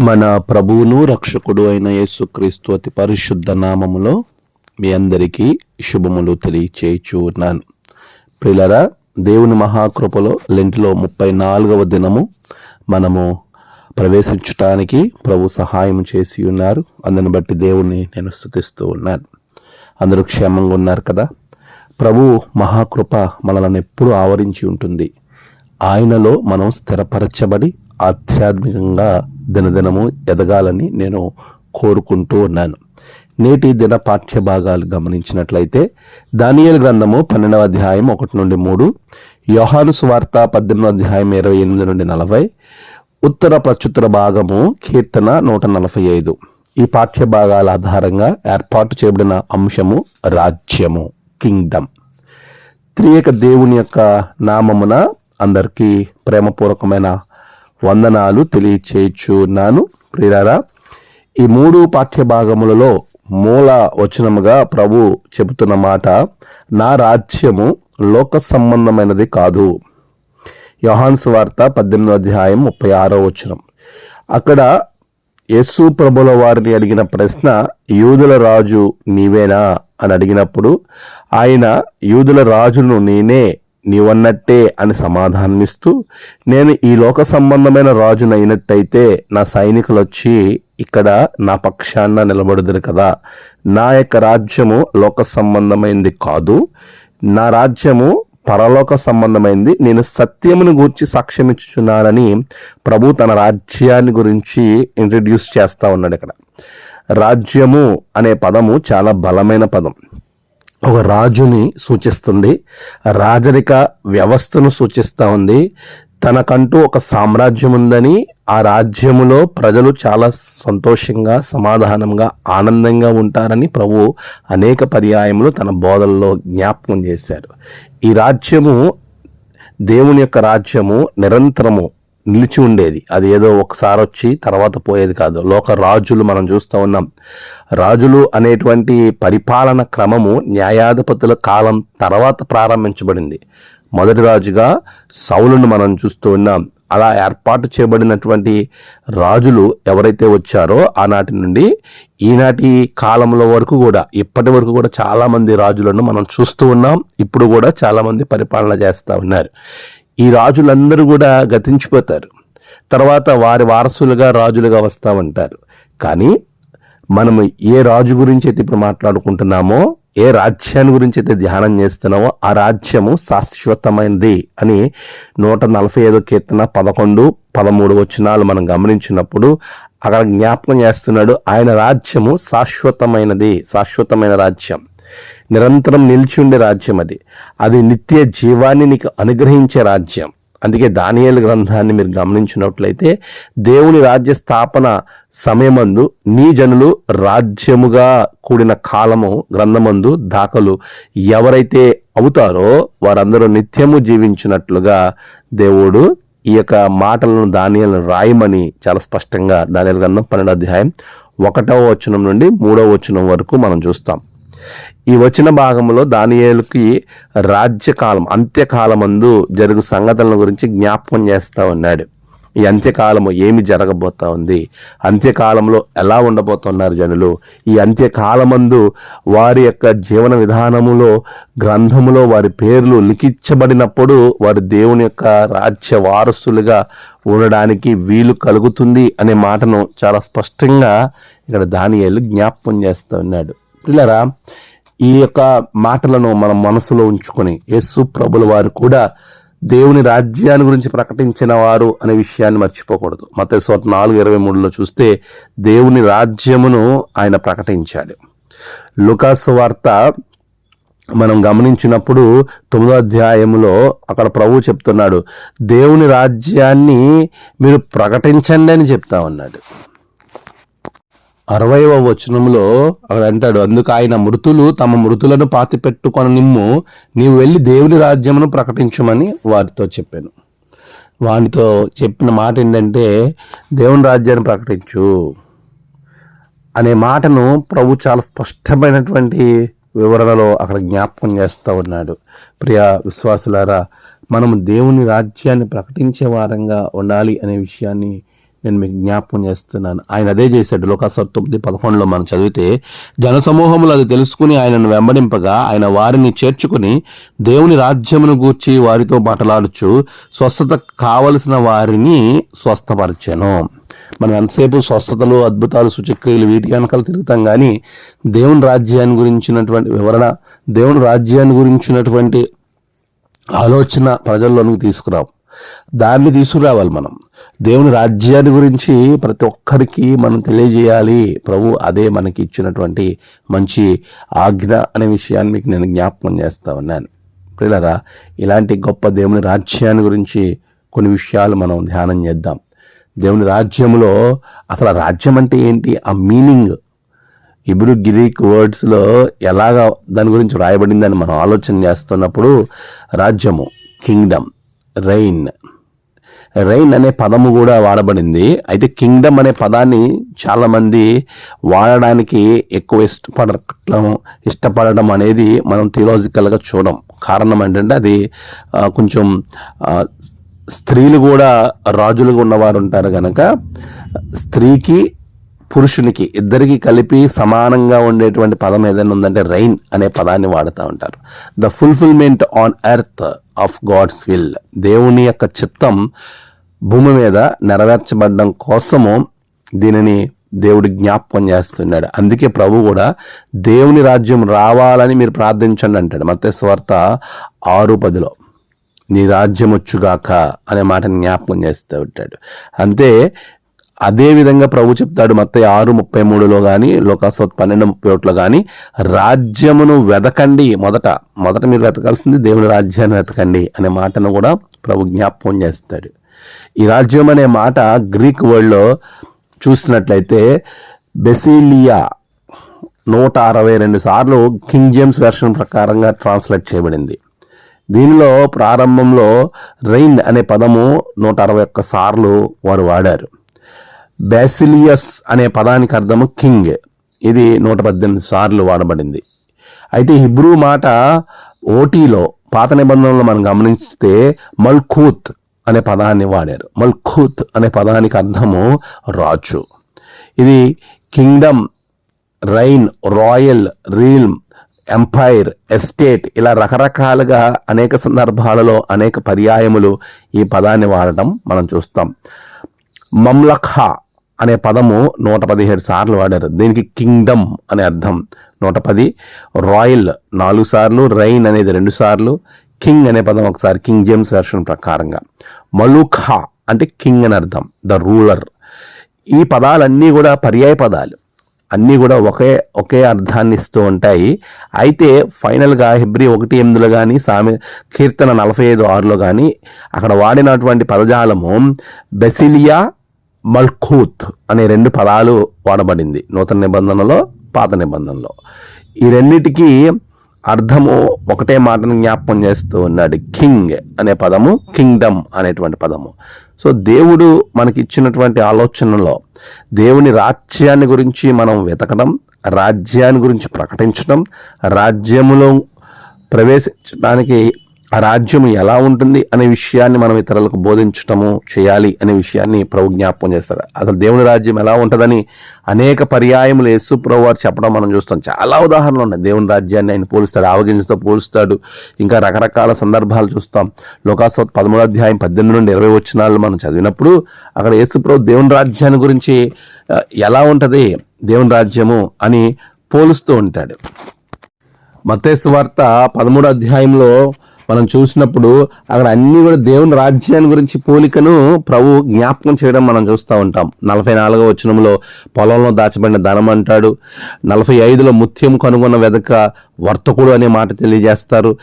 మన ప్రభువును రక్షకుడు అయిన యేసుక్రీస్తు అతి పరిశుద్ధ నామములో మీ అందరికీ శుభములు తెలియచేయచూ ఉన్నాను ప్రిలరా దేవుని మహాకృపలో లెంటిలో ముప్పై నాలుగవ దినము మనము ప్రవేశించటానికి ప్రభు సహాయం చేసి ఉన్నారు. అందుని బట్టి దేవుణ్ణి నేను స్థుతిస్తూ ఉన్నాను. అందరూ క్షేమంగా ఉన్నారు కదా? ప్రభు మహాకృప మనలను ఎప్పుడూ ఆవరించి ఉంటుంది. ఆయనలో మనం స్థిరపరచబడి ఆధ్యాత్మికంగా దినదినము ఎదగాలని నేను కోరుకుంటూ ఉన్నాను. నేటి దిన పాఠ్య భాగాలు గమనించినట్లయితే దానియల్ గ్రంథము పన్నెండవ అధ్యాయం ఒకటి నుండి మూడు యోహాను సువార్త పద్దెనిమిదవ అధ్యాయం ఇరవై ఎనిమిది నుండి నలభై ఉత్తర ప్రత్యుత్తర భాగము కీర్తన నూట నలభై ఐదు. ఈ పాఠ్య భాగాల ఆధారంగా ఏర్పాటు చేయబడిన అంశము రాజ్యము కింగ్డమ్. త్రియక దేవుని యొక్క నామమున అందరికీ ప్రేమపూర్వకమైన వందనాలు తెలియచేయుచున్నాను. ప్రియారా ఈ మూడు పాఠ్య భాగములలో మూల వచనముగా ప్రభు చెబుతున్న మాట నా రాజ్యము లోక సంబంధమైనది కాదు. యోహాన్స్ వార్త పద్దెనిమిదో అధ్యాయం ముప్పై ఆరో వచనం. అక్కడ యేసు ప్రభుల వారిని అడిగిన ప్రశ్న యూదుల రాజు నీవేనా? అని అడిగినప్పుడు ఆయన యూదుల రాజును నేనే నీవన్నట్టే అని సమాధానమిస్తూ నేను ఈ లోక సంబంధమైన రాజునైనట్టయితే నా సైనికులు వచ్చి ఇక్కడ నా పక్షాన నిలబడుదురు కదా. నా యొక్క రాజ్యము లోక సంబంధమైంది కాదు. నా రాజ్యము పరలోక సంబంధమైంది. నేను సత్యమును గూర్చి సాక్ష్యం ఇచ్చుచున్నానని ప్రభు తన రాజ్యాన్ని గురించి ఇంట్రడ్యూస్ చేస్తూ ఉన్నాడు ఇక్కడ. రాజ్యము అనే పదము చాలా బలమైన పదం. ఒక రాజుని సూచిస్తుంది. రాజరిక వ్యవస్థను సూచిస్తూ ఉంది. తనకంటూ ఒక సామ్రాజ్యం ఉందని ఆ రాజ్యములో ప్రజలు చాలా సంతోషంగా సమాధానంగా ఆనందంగా ఉంటారని ప్రభు అనేక పర్యాయములు తన బోధల్లో జ్ఞాపకం చేశారు. ఈ రాజ్యము దేవుని యొక్క రాజ్యము నిరంతరము నిలిచి ఉండేది. అది ఏదో ఒకసారి వచ్చి తర్వాత పోయేది కాదు. లోక రాజులు మనం చూస్తూ ఉన్నాం. రాజులు అనేటువంటి పరిపాలన క్రమము న్యాయాధిపతుల కాలం తర్వాత ప్రారంభించబడింది. మొదటి రాజుగా సౌలును మనం చూస్తూ ఉన్నాం. అలా ఏర్పాటు చేయబడినటువంటి రాజులు ఎవరైతే వచ్చారో ఆనాటి నుండి ఈనాటి కాలంలో వరకు కూడా ఇప్పటి వరకు కూడా చాలామంది రాజులను మనం చూస్తూ ఉన్నాం. ఇప్పుడు కూడా చాలామంది పరిపాలన చేస్తూ ఉన్నారు. ఈ రాజులందరూ కూడా గతించిపోతారు. తర్వాత వారి వారసులుగా రాజులుగా వస్తామంటారు. కానీ మనము ఏ రాజు గురించి అయితే ఇప్పుడు మాట్లాడుకుంటున్నామో ఏ రాజ్యాన్ని గురించి అయితే ధ్యానం చేస్తున్నామో ఆ రాజ్యము శాశ్వతమైనది అని నూట నలభై ఐదో కీర్తన పదకొండు పదమూడు వచనాలు మనం గమనించినప్పుడు అక్కడ జ్ఞాపకం చేస్తున్నాడు ఆయన రాజ్యము శాశ్వతమైనది శాశ్వతమైన రాజ్యం. నిరంతరం నిలిచి ఉండే రాజ్యం అది. అది నిత్య జీవాన్ని నీకు అనుగ్రహించే రాజ్యం. అందుకే దానియేలు గ్రంథాన్ని మీరు గమనించినట్లయితే దేవుని రాజ్య స్థాపన సమయమందు నీ జనులు రాజ్యముగా కూడిన కాలము గ్రంథమందు దాఖలు ఎవరైతే అవుతారో వారందరూ నిత్యము జీవించినట్లుగా దేవుడు ఈ యొక్క మాటలను దానియలను రాయమని చాలా స్పష్టంగా దానియాల గ్రంథం పన్నెండు అధ్యాయం ఒకటవ వచనం నుండి మూడవ వచనం వరకు మనం చూస్తాం. ఈ వచ్చిన భాగంలో దానియేలుకి రాజ్యకాలం అంత్యకాలమందు జరుగు సంఘటనల గురించి జ్ఞాపకం చేస్తూ ఉన్నాడు. ఈ అంత్యకాలము ఏమి జరగబోతా ఉంది? అంత్యకాలంలో ఎలా ఉండబోతున్నారు జనులు? ఈ అంత్యకాలమందు వారి యొక్క జీవన విధానములో గ్రంథములో వారి పేర్లు లిఖించబడినప్పుడు వారి దేవుని యొక్క రాజ్య వారసులుగా ఉండడానికి వీలు కలుగుతుంది అనే మాటను చాలా స్పష్టంగా ఇక్కడ దానియేలు జ్ఞాపకం చేస్తూ ఉన్నాడు. పిల్లరా ఈ యొక్క మాటలను మనం మనసులో ఉంచుకొని యేసు ప్రభుల వారు కూడా దేవుని రాజ్యాన్ని గురించి ప్రకటించిన వారు అనే విషయాన్ని మర్చిపోకూడదు. మత నాలుగు ఇరవై మూడులో చూస్తే దేవుని రాజ్యమును ఆయన ప్రకటించాడు. లుకాసు వార్త మనం గమనించినప్పుడు తొమ్మిదో అధ్యాయంలో అక్కడ ప్రభు చెప్తున్నాడు దేవుని రాజ్యాన్ని మీరు ప్రకటించండి అని చెప్తా ఉన్నాడు. అరవైవ వచనంలో అక్కడ అంటాడు అందుకు ఆయన మృతులు తమ మృతులను పాతి పెట్టుకొని నిమ్ము నీవు వెళ్ళి దేవుని రాజ్యమును ప్రకటించమని వారితో చెప్పాను. వానితో చెప్పిన మాట ఏంటంటే దేవుని రాజ్యాన్ని ప్రకటించు అనే మాటను ప్రభు చాలా స్పష్టమైనటువంటి వివరణలో అక్కడ జ్ఞాపకం చేస్తూ ఉన్నాడు. ప్రియ విశ్వాసులారా మనము దేవుని రాజ్యాన్ని ప్రకటించే వారంగా ఉండాలి అనే విషయాన్ని నేను మీకు జ్ఞాపకం చేస్తున్నాను. ఆయన అదే చేశాడు. లోకాసు తొమ్మిది పదకొండులో మనం చదివితే జనసమూహములు అది తెలుసుకుని ఆయనను వెంబడింపగా ఆయన వారిని చేర్చుకుని దేవుని రాజ్యమును గూర్చి వారితో మాట్లాడుచు స్వస్థత కావలసిన వారిని స్వస్థపరిచాను. మనం ఎంతసేపు స్వస్థతలు అద్భుతాలు సూచక్రియలు వీటి వెనకాల తిరుగుతాం కానీ దేవుని రాజ్యాన్ని గురించినటువంటి వివరణ దేవుని రాజ్యాన్ని గురించినటువంటి ఆలోచన ప్రజల్లోనికి తీసుకురావు. దాన్ని తీసుకురావాలి మనం. దేవుని రాజ్యాన్ని గురించి ప్రతి ఒక్కరికి మనం తెలియజేయాలి. ప్రభు అదే మనకి ఇచ్చినటువంటి మంచి ఆజ్ఞ అనే విషయాన్ని మీకు నేను జ్ఞాపకం చేస్తా ఉన్నాను. పిల్లరా ఇలాంటి గొప్ప దేవుని రాజ్యాన్ని గురించి కొన్ని విషయాలు మనం ధ్యానం చేద్దాం. దేవుని రాజ్యములో అసలు రాజ్యం అంటే ఏంటి? ఆ మీనింగ్. ఇబ్రు గ్రీక్ వర్డ్స్లో ఎలాగ దాని గురించి రాయబడిందని మనం ఆలోచన చేస్తున్నప్పుడు రాజ్యము కింగ్డమ్. రైన్ రైన్ అనే పదము కూడా వాడబడింది. అయితే కింగ్డమ్ అనే పదాన్ని చాలామంది వాడడానికి ఎక్కువ ఇష్టపడటం ఇష్టపడడం అనేది మనం థియలాజికల్గా చూడం. కారణం ఏంటంటే అది కొంచెం స్త్రీలు కూడా రాజులుగా ఉన్నవారు ఉంటారు కనుక స్త్రీకి పురుషునికి ఇద్దరికి కలిపి సమానంగా ఉండేటువంటి పదం ఏదైనా ఉందంటే రైన్ అనే పదాన్ని వాడుతూ ఉంటారు. The fulfilment on earth of God's will దేవుని యొక్క చిత్తం భూమి మీద నెరవేర్చబడడం కోసము దీనిని దేవుడు జ్ఞాపకం చేస్తున్నాడు. అందుకే ప్రభు కూడా దేవుని రాజ్యం రావాలని మీరు ప్రార్థించండి అంటాడు. మత్తే స్వార్త ఆరు పదిలో నీ రాజ్యం వచ్చుగాక అనే మాటని జ్ఞాపకం చేస్తూ ఉంటాడు. అంతే అదే విధంగా ప్రభు చెప్తాడు మొత్తం ఆరు ముప్పై మూడులో కానీ లోకాసోత్ పన్నెండు ముప్పై ఒకటిలో కానీ రాజ్యమును వెతకండి మొదట మొదట మీరు వెతకాల్సింది దేవుని రాజ్యాన్ని వెతకండి అనే మాటను కూడా ప్రభు జ్ఞాపకం చేస్తాడు. ఈ రాజ్యం అనే మాట గ్రీక్ వరల్డ్లో చూసినట్లయితే బెసిలియా నూట అరవై రెండు సార్లు కింగ్ జేమ్స్ వెర్షన్ ప్రకారంగా ట్రాన్స్లేట్ చేయబడింది. దీనిలో ప్రారంభంలో రెయిన్ అనే పదము నూట అరవై ఒక్క సార్లు వారు వాడారు. బ్యాసిలియస్ అనే పదానికి అర్థము కింగ్. ఇది నూట పద్దెనిమిది సార్లు వాడబడింది. అయితే హిబ్రూ మాట ఓటీలో పాత నిబంధనలు మనం గమనిస్తే మల్ఖూత్ అనే పదాన్ని వాడారు. మల్కూత్ అనే పదానికి అర్థము రాజు. ఇది kingdom reign royal realm empire estate ఇలా రకరకాలుగా అనేక సందర్భాలలో అనేక పర్యాయములు ఈ పదాన్ని వాడటం మనం చూస్తాం. మమ్లఖా అనే పదము నూట పదిహేడు సార్లు వాడారు. దీనికి కింగ్డమ్ అనే అర్థం. నూట పది రాయల్ నాలుగు సార్లు రైన్ అనేది రెండు సార్లు కింగ్ అనే పదం ఒకసారి కింగ్ జేమ్స్ వెర్షన్ ప్రకారంగా. మలుఖా అంటే కింగ్ అని అర్థం ద రూలర్. ఈ పదాలన్నీ కూడా పర్యాయ పదాలు. అన్నీ కూడా ఒకే ఒకే అర్థాన్ని ఇస్తూ ఉంటాయి. అయితే ఫైనల్గా హిబ్రి ఒకటి ఎనిమిదిలో కానీ సామె కీర్తన నలభై ఐదు ఆరులో కానీ అక్కడ వాడినటువంటి పదజాలము బెసిలియా మల్ఖూత్ అనే రెండు పదాలు వాడబడింది నూతన నిబంధనలో పాత నిబంధనలో. ఈ రెండిటికి అర్థము ఒకటే మాటను జ్ఞాపకం చేస్తూ ఉన్నాడు. కింగ్ అనే పదము కింగ్డమ్ అనేటువంటి పదము. సో దేవుడు మనకి ఇచ్చినటువంటి ఆలోచనలో దేవుని రాజ్యాన్ని గురించి మనం వెతకడం రాజ్యాన్ని గురించి ప్రకటించడం రాజ్యములో ప్రవేశించడానికి ఆ రాజ్యం ఎలా ఉంటుంది అనే విషయాన్ని మనం ఇతరులకు బోధించటము చేయాలి అనే విషయాన్ని ప్రభు జ్ఞాపకం చేస్తారు అసలు దేవుని రాజ్యం ఎలా ఉంటుందని అనేక పర్యాయములు యేసు ప్రభు వారు చెప్పడం మనం చూస్తాం. చాలా ఉదాహరణలు ఉన్నాయి. దేవుని రాజ్యాన్ని ఆయన పోలుస్తాడు ఆవగింజతో పోలుస్తాడు. ఇంకా రకరకాల సందర్భాలు చూస్తాం. లోకాస్తోత్ పదమూడు అధ్యాయం పద్దెనిమిది నుండి ఇరవై వచ్చినాళ్ళు మనం చదివినప్పుడు అక్కడ యేసు ప్రభు దేవుని రాజ్యాన్ని గురించి ఎలా ఉంటుంది దేవుని రాజ్యము అని పోలుస్తూ ఉంటాడు. మత్తేసు వార్త పదమూడు అధ్యాయంలో మనం చూసినప్పుడు అక్కడ అన్ని కూడా దేవుని రాజ్యాన్ని గురించి పోలికను ప్రభు జ్ఞాపకం చేయడం మనం చూస్తూ ఉంటాం. నలభై నాలుగో వచనంలో పొలంలో దాచబడిన ధనం అంటాడు. నలభై ఐదులో ముత్యం కనుగొన్న వెదక వర్తకుడు అనే మాట తెలియజేస్తారు.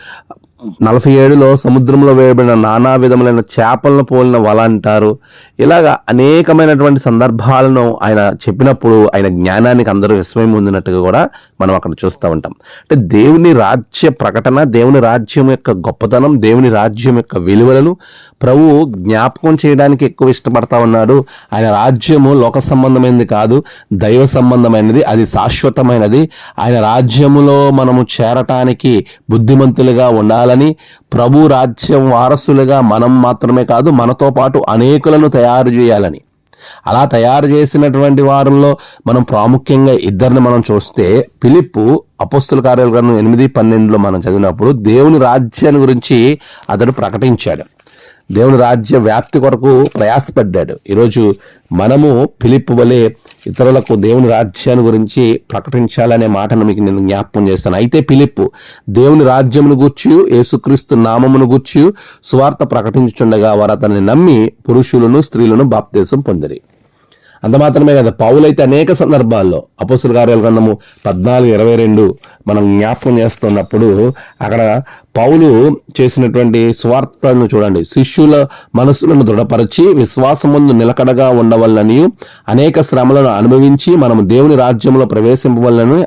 నలభై ఏడులో సముద్రంలో వేయబడిన నానా విధములైన చేపలను పోలిన వల అంటారు. ఇలాగా అనేకమైనటువంటి సందర్భాలను ఆయన చెప్పినప్పుడు ఆయన జ్ఞానానికి అందరూ విస్మయం పొందినట్టుగా కూడా మనం అక్కడ చూస్తూ ఉంటాం. అంటే దేవుని రాజ్య ప్రకటన దేవుని రాజ్యం యొక్క గొప్పతనం దేవుని రాజ్యం యొక్క విలువలను ప్రభు జ్ఞాపకం చేయడానికి ఎక్కువ ఇష్టపడతా ఉన్నాడు. ఆయన రాజ్యము లోక సంబంధమైనది కాదు దైవ సంబంధమైనది అది శాశ్వతమైనది. ఆయన రాజ్యములో మనము చేరటానికి బుద్ధిమంతులుగా ఉండాలని ప్రభు రాజ్యం వారసులుగా మనం మాత్రమే కాదు మనతో పాటు అనేకులను తయారు చేయాలని. అలా తయారు చేసినటువంటి వారంలో మనం ప్రాముఖ్యంగా ఇద్దరిని మనం చూస్తే పిలిప్పు అపస్తుల కార్యాలయం ఎనిమిది పన్నెండులో మనం చదివినప్పుడు దేవుని రాజ్యాన్ని గురించి అతడు ప్రకటించాడు. దేవుని రాజ్య వ్యాప్తి కొరకు ప్రయాసపడ్డాడు. ఈరోజు మనము పిలిపు వలె ఇతరులకు దేవుని రాజ్యాన్ని గురించి ప్రకటించాలనే మాటను మీకు నేను జ్ఞాపకం చేస్తాను. అయితే పిలిప్పు దేవుని రాజ్యమును గూర్చి యేసుక్రీస్తు నామమును గూర్చి సువార్త ప్రకటించుచుండగా వారు అతన్ని నమ్మి పురుషులను స్త్రీలను బాప్తేశం పొందిరి. అంత మాత్రమే కదా పౌలైతే అనేక సందర్భాల్లో అపోసుల కార్యాల గ్రంథము పద్నాలుగు ఇరవై రెండు మనం జ్ఞాపకం చేస్తున్నప్పుడు అక్కడ పౌలు చేసినటువంటి స్వార్థను చూడండి. శిష్యుల మనసులను దృఢపరిచి విశ్వాసముందు నిలకడగా ఉండవల్లని అనేక శ్రమలను అనుభవించి మనం దేవుని రాజ్యంలో ప్రవేశింపవల్లని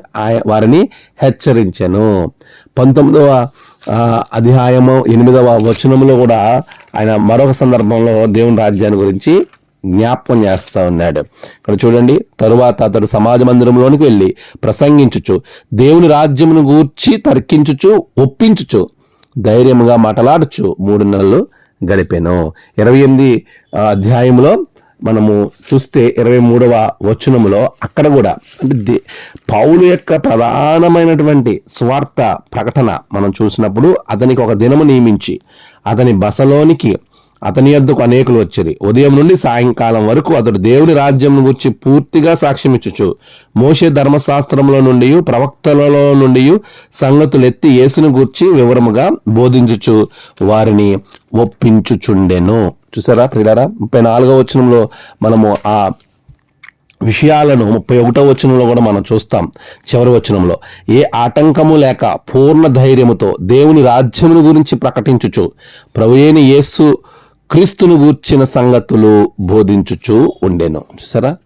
వారిని హెచ్చరించను. పంతొమ్మిదవ అధ్యాయము ఎనిమిదవ వచనంలో కూడా ఆయన మరొక సందర్భంలో దేవుని రాజ్యాన్ని గురించి జ్ఞాపకం చేస్తా ఉన్నాడు. ఇక్కడ చూడండి తరువాత అతడు సమాజ మందిరంలోనికి వెళ్ళి ప్రసంగించుచు దేవుని రాజ్యమును గూర్చి తర్కించుచు ఒప్పించుచు ధైర్యముగా మాటలాడుచు మూడు నెలలు గడిపాను. ఇరవై ఎనిమిది అధ్యాయంలో మనము చూస్తే ఇరవై మూడవ వచనములో అక్కడ కూడా అంటే పౌలు యొక్క ప్రధానమైనటువంటి స్వార్థ ప్రకటన మనం చూసినప్పుడు అతనికి ఒక దినము నియమించి అతని బసలోనికి అతని యొద్దకు అనేకులు వచ్చిరి ఉదయం నుండి సాయంకాలం వరకు అతడు దేవుని రాజ్యం గురించి పూర్తిగా సాక్ష్యమిచ్చుచు మోషే ధర్మశాస్త్రంలో నుండి ప్రవక్తలలో నుండి సంగతులు ఎత్తి యేసును గూర్చి వివరముగా బోధించుచు వారిని ఒప్పించుచుండెను. చూసారా ప్రియులారా? ముప్పై నాలుగో వచనంలో మనము ఆ విషయాలను ముప్పై ఒకటో వచనంలో కూడా మనం చూస్తాం. చివరి వచనంలో ఏ ఆటంకము లేక పూర్ణ ధైర్యముతో దేవుని రాజ్యమును గురించి ప్రకటించుచు ప్రభుయేని యేసు క్రీస్తును గూర్చిన సంగతులు బోధించుచు ఉండెను. చూసారా?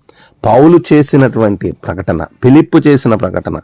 పౌలు చేసినటువంటి ప్రకటన పిలిప్పు చేసిన ప్రకటన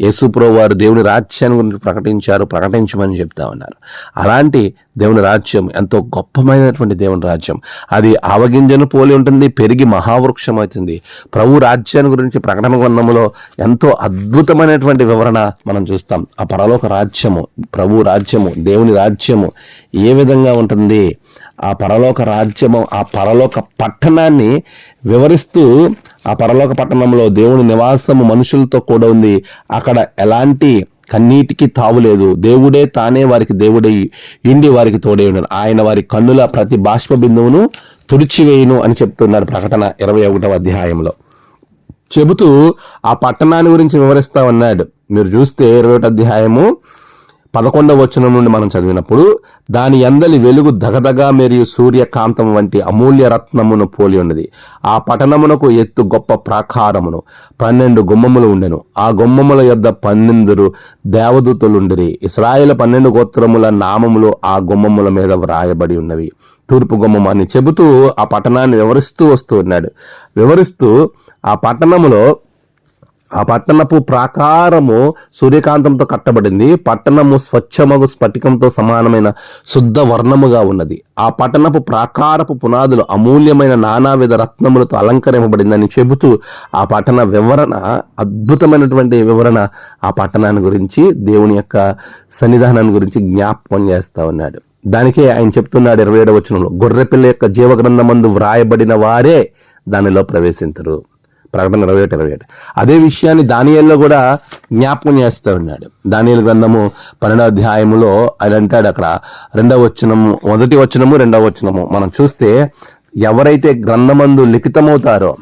యేసుప్రో వారు దేవుని రాజ్యాన్ని గురించి ప్రకటించారు ప్రకటించమని చెప్తా ఉన్నారు. అలాంటి దేవుని రాజ్యం ఎంతో గొప్పమైనటువంటి దేవుని రాజ్యం. అది ఆవగింజను పోలి ఉంటుంది పెరిగి మహావృక్షం అవుతుంది. ప్రభు రాజ్యాన్ని గురించి ప్రకటన గ్రంథంలో ఎంతో అద్భుతమైనటువంటి వివరణ మనం చూస్తాం. ఆ పరలోక రాజ్యము ప్రభు రాజ్యము దేవుని రాజ్యము ఏ విధంగా ఉంటుంది? ఆ పరలోక రాజ్యము ఆ పరలోక పట్టణాన్ని వివరిస్తూ ఆ పరలోక పట్టణంలో దేవుని నివాసము మనుషులతో కూడా ఉంది. అక్కడ ఎలాంటి కన్నీటికి తావులేదు దేవుడే తానే వారికి దేవుడై ఇండి వారికి తోడే ఉన్నాడు. ఆయన వారి కన్నుల ప్రతి బాష్ప బిందువును తుడిచివేయును అని చెప్తున్నాడు ప్రకటన ఇరవై ఒకటవ అధ్యాయంలో. చెబుతూ ఆ పట్టణాన్ని గురించి వివరిస్తా ఉన్నాడు. మీరు చూస్తే ఇరవై ఒకటి అధ్యాయము పదకొండవ వచనం నుండి మనం చదివినప్పుడు దాని అందలి వెలుగు దగదగా మరియు సూర్యకాంతం వంటి అమూల్య రత్నమును పోలి ఉన్నది. ఆ పట్టణమునకు ఎత్తు గొప్ప ప్రాకారమును పన్నెండు గుమ్మములు ఉండెను. ఆ గుమ్మముల యొద్ద పన్నెందురు దేవదూతలుండిరి. ఇస్రాయేల్ పన్నెండు గోత్రముల నామములు ఆ గుమ్మముల మీద వ్రాయబడి ఉన్నవి. తూర్పు గుమ్మం అని చెబుతూ ఆ పట్టణాన్ని వివరిస్తూ వస్తూ ఉన్నాడు. వివరిస్తూ ఆ పట్టణములో ఆ పట్టణపు ప్రాకారము సూర్యకాంతంతో కట్టబడింది. పట్టణము స్వచ్ఛమగు స్ఫటికంతో సమానమైన శుద్ధ వర్ణముగా ఉన్నది. ఆ పట్టణపు ప్రాకారపు పునాదులు అమూల్యమైన నానావిధ రత్నములతో అలంకరింపబడిందని చెబుతూ ఆ పట్టణ వివరణ అద్భుతమైనటువంటి వివరణ ఆ పట్టణాన్ని గురించి దేవుని యొక్క సన్నిధానాన్ని గురించి జ్ఞాపకం చేస్తా ఉన్నాడు. దానికే ఆయన చెప్తున్నాడు ఇరవై ఏడవ వచనంలో గొర్రెపిల్ల యొక్క జీవగ్రంథమందు వ్రాయబడిన వారే దానిలో ప్రవేశించరు ప్రకటన ఇరవై ఒకటి ఇరవై ఒకటి అదే విషయాన్ని దానియల్లో కూడా జ్ఞాపకం చేస్తూ ఉన్నాడు. దానియల్ గ్రంథము పన్నెండవ అధ్యాయములో ఆయన అంటాడు అక్కడ రెండవ వచనము మొదటి వచనము రెండవ వచనము. మనం చూస్తే ఎవరైతే గ్రంథమందు లిఖితమవుతారో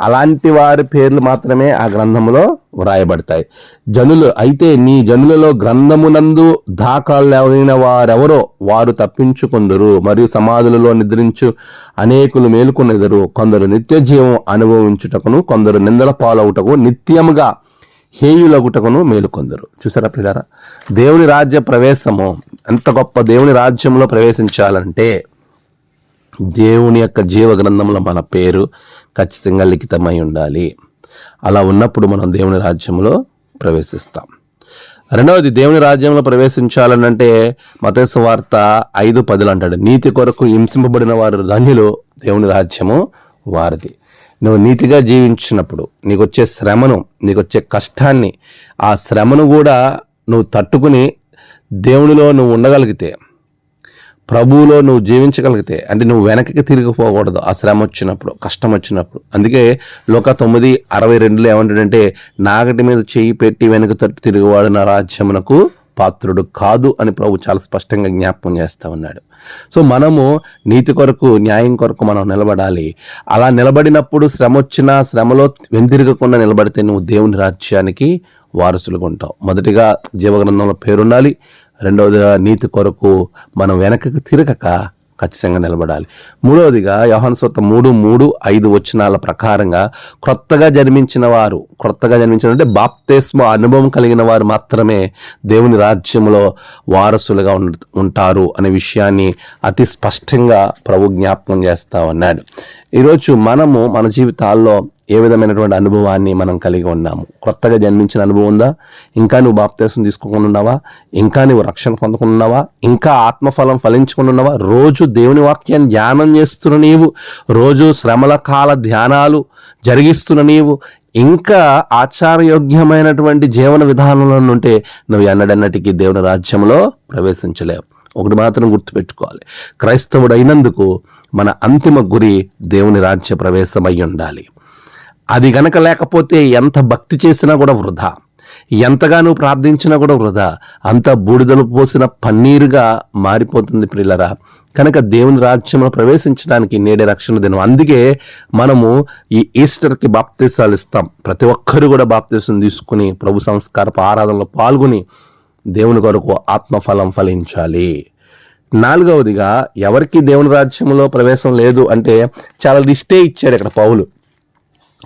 అలాంటి వారి పేర్లు మాత్రమే ఆ గ్రంథములో వ్రాయబడతాయి. జనులు అయితే నీ జనులలో గ్రంథమునందు దాఖలైన వారెవరో వారు తప్పించుకొందరు. మరియు సమాధులలో నిద్రించు అనేకులు మేలుకొనెదరు. కొందరు నిత్య జీవం అనుభవించుటకును కొందరు నిందల పాలవుటకు నిత్యముగా హేయులగుటకును మేలుకొందరు. చూసారా పిల్లారా దేవుని రాజ్య ప్రవేశము ఎంత గొప్ప దేవుని రాజ్యంలో ప్రవేశించాలంటే దేవుని యొక్క జీవ గ్రంథంలో మన పేరు ఖచ్చితంగా లిఖితమై ఉండాలి. అలా ఉన్నప్పుడు మనం దేవుని రాజ్యంలో ప్రవేశిస్తాం. రెండవది దేవుని రాజ్యంలో ప్రవేశించాలనంటే మతేసు వార్త ఐదు పదులు అంటాడు. నీతి కొరకు హింసింపబడిన వారు ధన్యులు దేవుని రాజ్యము వారిది. నువ్వు నీతిగా జీవించినప్పుడు నీకు వచ్చే శ్రమను నీకు వచ్చే కష్టాన్ని ఆ శ్రమను కూడా నువ్వు తట్టుకుని దేవునిలో నువ్వు ఉండగలిగితే ప్రభువులో నువ్వు జీవించగలిగితే అంటే నువ్వు వెనక్కి తిరిగిపోకూడదు ఆ శ్రమ వచ్చినప్పుడు కష్టం వచ్చినప్పుడు. అందుకే లోక తొమ్మిది అరవై రెండులో ఏమంటాడంటే నాగటి మీద చేయి పెట్టి వెనక తట్టు తిరిగివాడు నా రాజ్యమునకు పాత్రుడు కాదు అని ప్రభు చాలా స్పష్టంగా జ్ఞాపకం చేస్తూ ఉన్నాడు. సో మనము నీతి కొరకు న్యాయం కొరకు మనం నిలబడాలి. అలా నిలబడినప్పుడు శ్రమ వచ్చినా శ్రమలో వెంతిరగకుండా నిలబడితే నువ్వు దేవుని రాజ్యానికి వారసులుగా ఉంటావు మొదటిగా జీవగ్రంథంలో పేరుండాలి. రెండవదిగా నీతి కొరకు మనం వెనకకు తిరగక ఖచ్చితంగా నిలబడాలి. మూడవదిగా యోహాను సొత్త మూడు మూడు ఐదు వచనాల ప్రకారంగా క్రొత్తగా జన్మించిన వారు క్రొత్తగా జన్మించిన అంటే బాప్తేస్మ అనుభవం కలిగిన వారు మాత్రమే దేవుని రాజ్యంలో వారసులుగా ఉంటారు అనే విషయాన్ని అతి స్పష్టంగా ప్రభు జ్ఞాపకం చేస్తా ఉన్నాడు. ఈరోజు మనము మన జీవితాల్లో ఏ విధమైనటువంటి అనుభవాన్ని మనం కలిగి ఉన్నాము? కొత్తగా జన్మించిన అనుభవం ఉందా? ఇంకా నువ్వు బాప్తేశం తీసుకోకుండా ఉన్నావా? ఇంకా నువ్వు రక్షణ పొందకుండా ఇంకా ఆత్మఫలం ఫలించుకుని ఉన్నావా? రోజు దేవుని వాక్యాన్ని ధ్యానం చేస్తున్న నీవు రోజు శ్రమల కాల ధ్యానాలు జరిగిస్తున్న నీవు ఇంకా ఆచారయోగ్యమైనటువంటి జీవన విధానంలో ఉంటే నువ్వు ఎన్నడన్నటికీ దేవుని రాజ్యంలో ప్రవేశించలేవు. ఒకటి మాత్రం గుర్తుపెట్టుకోవాలి. క్రైస్తవుడైనందుకు మన అంతిమ గురి దేవుని రాజ్య ప్రవేశమై ఉండాలి. అది గనక లేకపోతే ఎంత భక్తి చేసినా కూడా వృధా. ఎంతగానో ప్రార్థించినా కూడా వృధా. అంత బూడిదలు పోసిన పన్నీరుగా మారిపోతుంది ప్రిల్లరా కనుక దేవుని రాజ్యంలో ప్రవేశించడానికి నేడే రక్షణ దినం. అందుకే మనము ఈ ఈస్టర్కి బాప్తీసాలు ఇస్తాం. ప్రతి ఒక్కరు కూడా బాప్తీసం తీసుకుని ప్రభు సంస్కారపు ఆరాధనలో పాల్గొని దేవుని కొరకు ఆత్మఫలం ఫలించాలి. నాలుగవదిగా ఎవరికి దేవుని రాజ్యంలో ప్రవేశం లేదు అంటే చాలా లిస్టే ఇచ్చాడు ఇక్కడ పౌలు.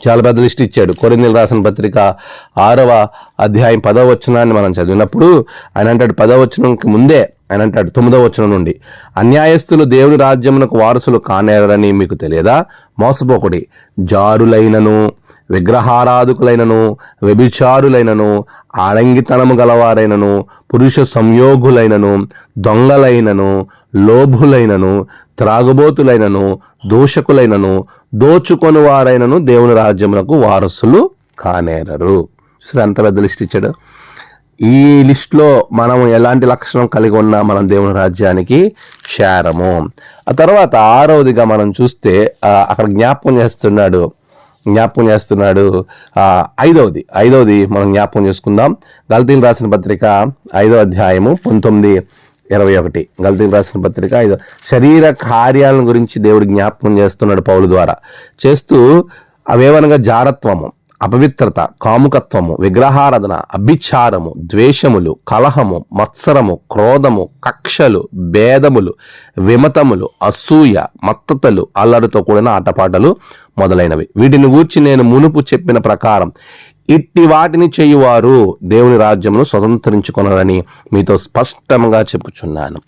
చాలా పెద్ద లిస్ట్ ఇచ్చాడు. కొరిందీలు రాసిన పత్రిక ఆరవ అధ్యాయం పదవ వచనాన్ని మనం చదివినప్పుడు ఆయన అంటాడు పదవ వచనంకి ముందే ఆయన అంటాడు తొమ్మిదవ వచనం నుండి అన్యాయస్తులు దేవుని రాజ్యమునకు వారసులు కానేరని మీకు తెలియదా? మోసపోకుడి. జారులైనను విగ్రహారాధకులైనను వ్యభిచారులైనను ఆడంగితనము గలవారైనను పురుష సంయోగులైనను దొంగలైనను లోభులైనను త్రాగుబోతులైనను దూషకులైనను దోచుకొని వారైనను దేవుని రాజ్యములకు వారసులు కానేరరు. శ్రీ అంత పెద్ద లిస్ట్ ఇచ్చాడు. ఈ లిస్ట్లో మనం ఎలాంటి లక్షణం కలిగి ఉన్నా మనం దేవుని రాజ్యానికి చేరము ఆ తర్వాత ఆరవదిగా మనం చూస్తే అక్కడ జ్ఞాపకం చేస్తున్నాడు జ్ఞాపకం చేస్తున్నాడు ఐదవది. ఐదవది మనం జ్ఞాపకం చేసుకుందాం. గల్తీలు రాసిన పత్రిక ఐదో అధ్యాయము పంతొమ్మిది ఇరవై ఒకటి. గల్తీలు రాసిన పత్రిక ఐదో శరీర కార్యాలను గురించి దేవుడు జ్ఞాపకం చేస్తున్నాడు పౌలు ద్వారా. చేస్తూ అవేవనగా జారత్వము. అపవిత్రత కాముకత్వము విగ్రహారాధన అభిచారము ద్వేషములు కలహము మత్సరము క్రోధము కక్షలు భేదములు విమతములు అసూయ మత్తతలు అల్లరితో కూడిన ఆటపాటలు మొదలైనవి. వీటిని గూర్చి నేను మునుపు చెప్పిన ప్రకారం ఇట్టి వాటిని చేయువారు దేవుని రాజ్యమును స్వతంత్రించుకొనరని మీతో స్పష్టంగా చెప్పుచున్నాను.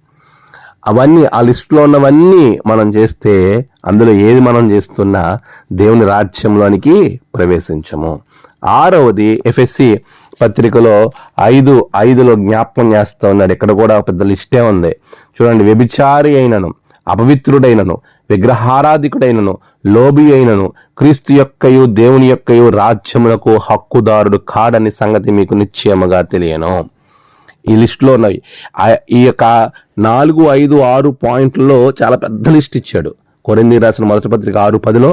అవన్నీ ఆ లిస్టులో ఉన్నవన్నీ మనం చేస్తే అందులో ఏది మనం చేస్తున్నా దేవుని రాజ్యంలోనికి ప్రవేశించము. ఆరవది ఎఫ్ఎస్సి పత్రికలో ఐదు ఐదులో జ్ఞాపకం చేస్తూ ఉన్నాడు. ఇక్కడ కూడా పెద్ద లిస్టే ఉంది. చూడండి వ్యభిచారి అయినను అపవిత్రుడైనను విగ్రహారాధికుడైనను లోబి అయినను క్రీస్తు యొక్కయు దేవుని యొక్కయు రాజ్యములకు హక్కుదారుడు కాడని సంగతి మీకు నిశ్చయముగా తెలియను. ఈ లిస్టులో ఉన్నవి. ఈ యొక్క నాలుగు ఐదు ఆరు పాయింట్లలో చాలా పెద్ద లిస్ట్ ఇచ్చాడు. కొరింది రాసిన మొదటి పత్రిక ఆరు పదిలో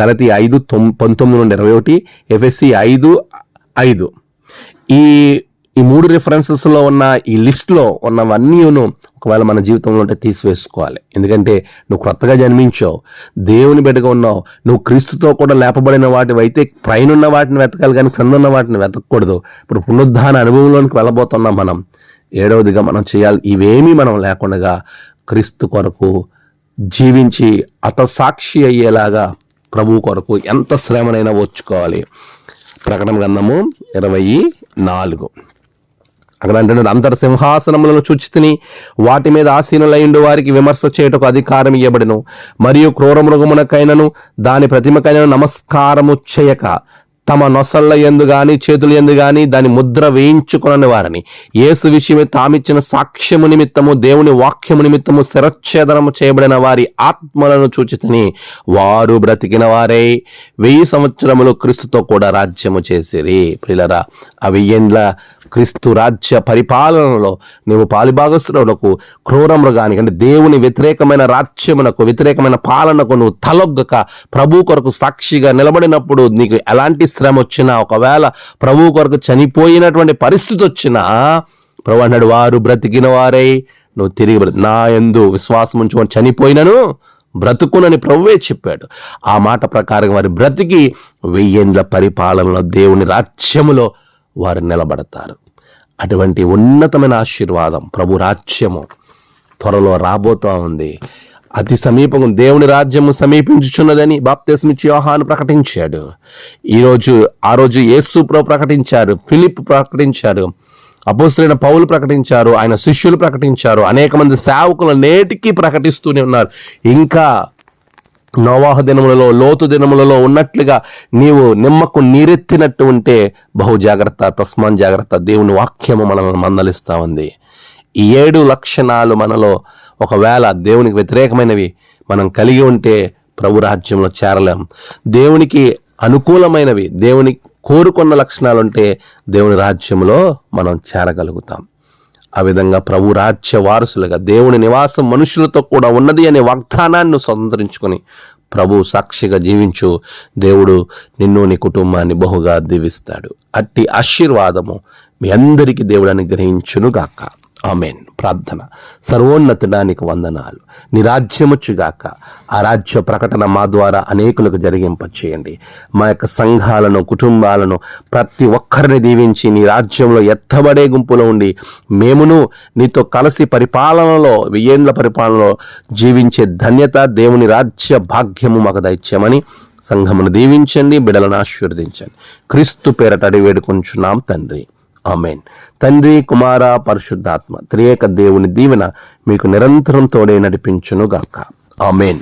గలతి ఐదు తొమ్ పంతొమ్మిది నుండి ఇరవై ఒకటి ఎఫ్ఎస్సి ఐదు ఐదు. ఈ ఈ మూడు రిఫరెన్సెస్లో ఉన్న ఈ లిస్ట్లో ఉన్నవన్నీను ఒకవేళ మన జీవితంలో ఉంటే తీసివేసుకోవాలి. ఎందుకంటే నువ్వు క్రొత్తగా జన్మించావు దేవుని బిడ్డగా ఉన్నావు నువ్వు క్రీస్తుతో కూడా లేపబడిన వాటివైతే పైన ఉన్న వాటిని వెతకాలి కానీ క్రింద ఉన్న వాటిని వెతకూడదు ఇప్పుడు పునరుద్ధాన అనుభవంలోనికి వెళ్ళబోతున్నాం మనం. ఏడవదిగా మనం చేయాలి ఇవేమీ మనం లేకుండా క్రీస్తు కొరకు జీవించి అతసాక్షి అయ్యేలాగా ప్రభు కొరకు ఎంత శ్రమనైనా ఓర్చుకోవాలి ప్రకటన గ్రంథము ఇరవై నాలుగు. అక్కడ అంటున్నాడు అంతర్ సింహాసనములను చుచితిని వాటి మీద ఆసీనులైండు వారికి విమర్శ చేయుటకు అధికారం ఇవ్వబడును మరియు క్రూర మృగమునకైనను దాని ప్రతిమకైనను నమస్కారము చేయక తమ నొసళ్ళ ఎందు గాని చేతుల ఎందు గాని దాని ముద్ర వేయించుకునని వారిని. యేసు విషయమే తామిచ్చిన సాక్ష్యము నిమిత్తము దేవుని వాక్యము నిమిత్తము శిరచ్ఛేదనము చేయబడిన వారి ఆత్మలను చూచితని వారు బ్రతికిన వారే. వెయ్యి సంవత్సరములు క్రీస్తుతో కూడా రాజ్యము చేసిరి. ప్రిలరా ఆ వెయ్యేండ్ల క్రీస్తు రాజ్య పరిపాలనలో నీవు పాలిభాగస్తులకు క్రూర మృగానికి అంటే దేవుని వ్యతిరేకమైన రాజ్యమునకు వ్యతిరేకమైన పాలనకు నువ్వు తలొగ్గక ప్రభు కొరకు సాక్షిగా నిలబడినప్పుడు నీకు ఎలాంటి శ్రమ వచ్చినా ఒకవేళ ప్రభు కొరకు చనిపోయినటువంటి పరిస్థితి వచ్చినా ప్రభు అన్నాడు వారు బ్రతికిన వారై నువ్వు తిరిగి నా ఎందు విశ్వాసం ఉంచుకొని చనిపోయినను బ్రతుకునని ప్రభువే చెప్పాడు. ఆ మాట ప్రకారం వారి బ్రతికి వెయ్యేండ్ల పరిపాలనలో దేవుని రాజ్యములో వారు నిలబడతారు. అటువంటి ఉన్నతమైన ఆశీర్వాదం ప్రభు రాజ్యము త్వరలో రాబోతా ఉంది. అతి సమీపం దేవుని రాజ్యము సమీపించుచున్నదని బాప్తిస్మిచ్చి యోహాను ప్రకటించాడు. ఈరోజు ఆ రోజు యేసు ప్రకటించారు ఫిలిప్ ప్రకటించారు అపోసరైన పౌలు ప్రకటించారు ఆయన శిష్యులు ప్రకటించారు అనేక మంది సేవకులు నేటికి ప్రకటిస్తూనే ఉన్నారు. ఇంకా నోవాహ దినములలో లోతు దినములలో ఉన్నట్లుగా నీవు నిమ్మకు నీరెత్తినట్టు ఉంటే బహు జాగ్రత్త తస్మాన్ జాగ్రత్త. దేవుని వాక్యము మనల్ని మందలిస్తా ఉంది. ఈ ఏడు లక్షణాలు మనలో ఒకవేళ దేవునికి వ్యతిరేకమైనవి మనం కలిగి ఉంటే ప్రభు రాజ్యంలో చేరలేం. దేవునికి అనుకూలమైనవి దేవుని కోరుకున్న లక్షణాలు ఉంటే దేవుని రాజ్యంలో మనం చేరగలుగుతాం. ఆ విధంగా ప్రభు రాజ్య వారసులుగా దేవుని నివాసం మనుషులతో కూడా ఉన్నది అనే వాగ్దానాన్ని స్వతంత్రించుకొని ప్రభు సాక్షిగా జీవించు. దేవుడు నిన్ను నీ కుటుంబాన్ని బహుగా దీవిస్తాడు. అట్టి ఆశీర్వాదము మీ అందరికీ దేవుడు అనుగ్రహించునుగాక. ఆమెన్. ప్రార్థన. సర్వోన్నతుడానికి వందనాలు. నిరాజ్యముచ్చుగాక ఆ రాజ్య ప్రకటన మా ద్వారా అనేకులకు జరిగింపచేయండి. మా యొక్క సంఘాలను కుటుంబాలను ప్రతి ఒక్కరిని దీవించి నీ రాజ్యంలో ఎత్తబడే గుంపులో ఉండి మేమును నీతో కలిసి పరిపాలనలో వెయ్యేండ్ల పరిపాలనలో జీవించే ధన్యత దేవుని రాజ్య భాగ్యము మాకు దైత్యమని సంఘమును దీవించండి బిడలను ఆశీర్వదించండి. క్రీస్తు పేరట అడిగి వేడుకుంటున్నాం తండ్రి. ఆమెన్. తండ్రి కుమార పరిశుద్ధాత్మ త్రియేక దేవుని దీవెన మీకు నిరంతరం తోడే నడిపించునుగాక. ఆమెన్.